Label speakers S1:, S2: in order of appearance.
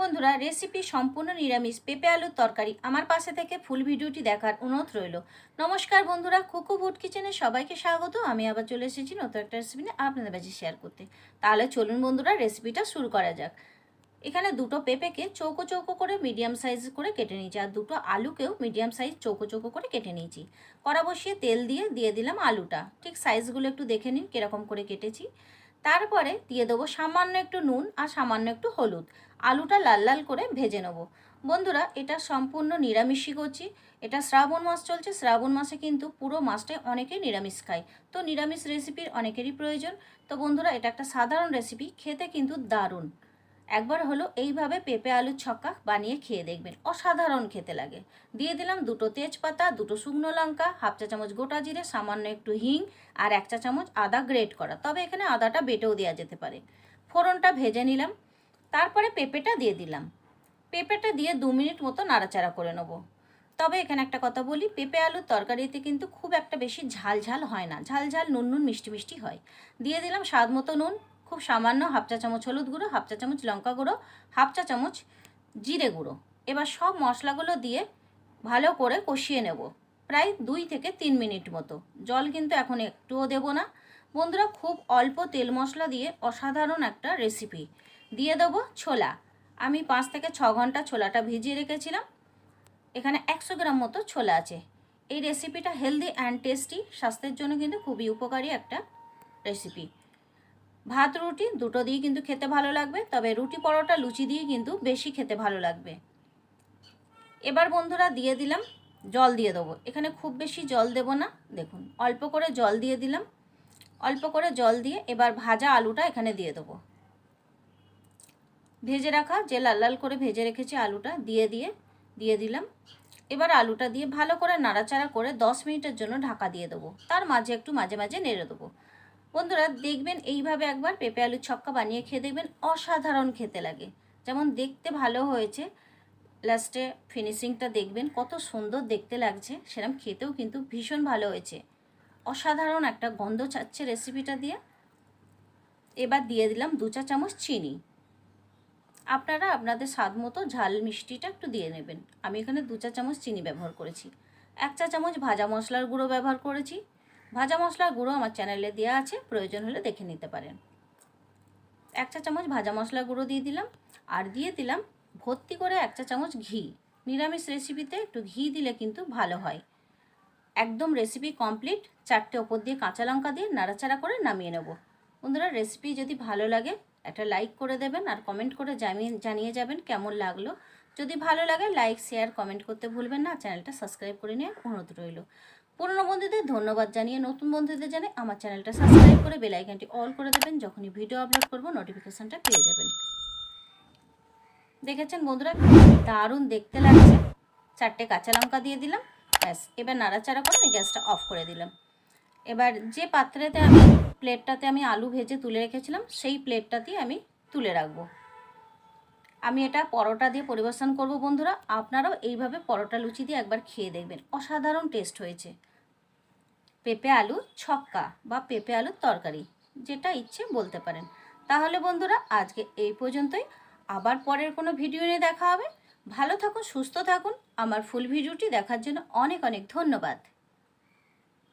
S1: বন্ধুরা রেসিপি সম্পূর্ণ নিরামিষ, পেঁপে আলুর তরকারি। আমার পাশে থেকে ফুল ভিডিওটি দেখার অনুরোধ রইল। নমস্কার বন্ধুরা, কুকু ফুড কিচেনে সবাইকে স্বাগত। আমি আবার চলে এসেছি নতুন একটা রেসিপি নিয়ে আপনাদের কাছে শেয়ার করতে। তাহলে চলুন বন্ধুরা রেসিপিটা শুরু করা যাক। এখানে দুটো পেঁপেকে চৌকো চৌকো করে মিডিয়াম সাইজ করে কেটে নিয়েছি, আর দুটো আলুকেও মিডিয়াম সাইজ চৌকো চৌকো করে কেটে নিয়েছি। কড়া বসিয়ে তেল দিয়ে দিয়ে দিলাম আলুটা। ঠিক সাইজগুলো একটু দেখে নিন কীরকম করে কেটেছি। তারপরে দিয়ে দেবো সামান্য একটু নুন আর সামান্য একটু হলুদ। আলুটা লাল লাল করে ভেজে নেব। বন্ধুরা, এটা সম্পূর্ণ নিরামিষই করছি এটা শ্রাবণ মাস চলছে। শ্রাবণ মাসে কিন্তু পুরো মাসটাই অনেকেই নিরামিষ খায়। তো নিরামিষ রেসিপির অনেকেরই প্রয়োজন। তো বন্ধুরা, এটা একটা সাধারণ রেসিপি খেতে কিন্তু দারুণ। একবার হলো এইভাবে পেঁপে আলুর ছক্কা বানিয়ে খেয়ে দেখবেন। অসাধারণ খেতে লাগে। দিয়ে দিলাম দুটো তেজপাতা, দুটো শুকনো লঙ্কা, হাফ চা চামচ গোটা জিরে, সামান্য একটু হিং আর এক চা চামচ আদা গ্রেট করা। তবে এখানে আদাটা বেটেও দেওয়া যেতে পারে। ফোড়নটা ভেজে নিলাম। তারপরে পেঁপেটা দিয়ে দিলাম। পেঁপেটা দিয়ে দু মিনিট মতো নাড়াচাড়া করে নেব। তবে এখানে একটা কথা বলি, পেঁপে আলুর তরকারিতে কিন্তু খুব একটা বেশি ঝাল ঝাল হয় না। ঝাল ঝাল, নুন নুন, মিষ্টি মিষ্টি হয়। দিয়ে দিলাম স্বাদ মতো নুন। খুব সামান্য হাফ চা চামচ হলুদ গুঁড়ো, হাফ চা চামচ লঙ্কা গুঁড়ো, হাফ চা চামচ জিরে গুঁড়ো। এবার সব মশলাগুলো দিয়ে ভালো করে কষিয়ে নেব, প্রায় দুই থেকে তিন মিনিট মতো। জল কিন্তু এখন একটুও দেব না। বন্ধুরা, খুব অল্প তেল মশলা দিয়ে অসাধারণ একটা রেসিপি। দিয়ে দেবো ছোলা। আমি পাঁচ থেকে ছ ঘণ্টা ছোলাটা ভিজিয়ে রেখেছিলাম। এখানে একশো গ্রাম মতো ছোলা আছে। এই রেসিপিটা হেলদি অ্যান্ড টেস্টি, স্বাস্থ্যের জন্য কিন্তু খুবই উপকারী একটা রেসিপি। ভাত, রুটি দুটো দিয়ে কিন্তু খেতে ভালো লাগবে, তবে রুটি পরোটা লুচি দিয়ে কিন্তু বেশি খেতে ভালো লাগবে। এবার বন্ধুরা দিয়ে দিলাম, জল দিয়ে দেবো। এখানে খুব বেশি জল দেব না, দেখুন, অল্প করে জল দিয়ে দিলাম। অল্প করে জল দিয়ে এবার ভাজা আলুটা এখানে দিয়ে দেবো। ভেজে রাখা যে লাল লাল করে ভেজে রেখেছি আলুটা, দিয়ে দিয়ে দিয়ে দিলাম। এবার আলুটা দিয়ে ভালো করে নাড়াচাড়া করে দশ মিনিটের জন্য ঢাকা দিয়ে দেবো। তার মাঝে একটু মাঝে মাঝে নেড়ে দেবো। বন্ধুরা, দেখবেন এইভাবে একবার পেঁপে আলুর ছক্কা বানিয়ে খেয়ে দেখবেন অসাধারণ খেতে লাগে। যেমন দেখতে ভালো হয়েছে। লাস্টে ফিনিশিংটা দেখবেন, কত সুন্দর দেখতে লাগছে সেরকম খেতেও কিন্তু ভীষণ ভালো হয়েছে। অসাধারণ একটা গন্ধ ছাড়ছে রেসিপিটা দিয়ে। এবার দিয়ে দিলাম দু চা চামচ চিনি। আপনারা আপনাদের স্বাদ মতো ঝাল মিষ্টিটা একটু দিয়ে নেবেন। আমি এখানে দু চা চামচ চিনি ব্যবহার করেছি। এক চা চামচ ভাজা মশলার গুঁড়ো ব্যবহার করেছি। ভাজা মশলার গুঁড়ো আমার চ্যানেলে দেওয়া আছে, প্রয়োজন হলে দেখে নিতে পারেন। এক চা চামচ ভাজা মশলার গুঁড়ো দিয়ে দিলাম, আর দিয়ে দিলাম ভর্তি করে এক চা চামচ ঘি। নিরামিষ রেসিপিতে একটু ঘি দিলে কিন্তু ভালো হয়। একদম রেসিপি কমপ্লিট, চারটে ওপর দিয়ে কাঁচা লঙ্কা দিয়ে নাড়াচাড়া করে নামিয়ে নেব। বন্ধুরা, রেসিপি যদি ভালো লাগে, একটা লাইক করে দেবেন আর কমেন্ট করে জানিয়ে জানিয়ে যাবেন কেমন লাগল। যদি ভালো লাগে, লাইক, শেয়ার, কমেন্ট করতে ভুলবেন না, চ্যানেলটা সাবস্ক্রাইব করে নিয়ে অনুরোধ রইল। পুরনো বন্ধুদের ধন্যবাদ জানিয়ে নতুন বন্ধুদের জানিয়ে আমার চ্যানেলটা সাবস্ক্রাইব করে বেল আইকনটি অল করে দেবেন। যখনই ভিডিও আপলোড করব নোটিফিকেশনটা পেয়ে যাবেন। দেখেছেন বন্ধুরা? দারুণ দেখতে লাগছে। চারটে কাঁচা লঙ্কা দিয়ে দিলাম। ব্যাস, এবার নাড়াচাড়া করে আমি গ্যাসটা অফ করে দিলাম। এবার যে পাত্রেতে আমি প্লেটটাতে আমি আলু ভেজে তুলে রেখেছিলাম, সেই প্লেটটাতেই আমি তুলে রাখব। আমি এটা পরোটা দিয়ে পরিবেশন করব বন্ধুরা। আপনারাও এইভাবে পরোটা লুচি দিয়ে একবার খেয়ে দেখবেন। অসাধারণ টেস্ট হয়েছে। পেঁপে আলু ছক্কা বা পেঁপে আলুর তরকারি, যেটা ইচ্ছে বলতে পারেন। তাহলে বন্ধুরা, আজকে এই পর্যন্তই। আবার পরের কোনো ভিডিও নিয়ে দেখা হবে। ভালো থাকুন, সুস্থ থাকুন। আমার ফুল ভিডিওটি দেখার জন্য অনেক অনেক ধন্যবাদ।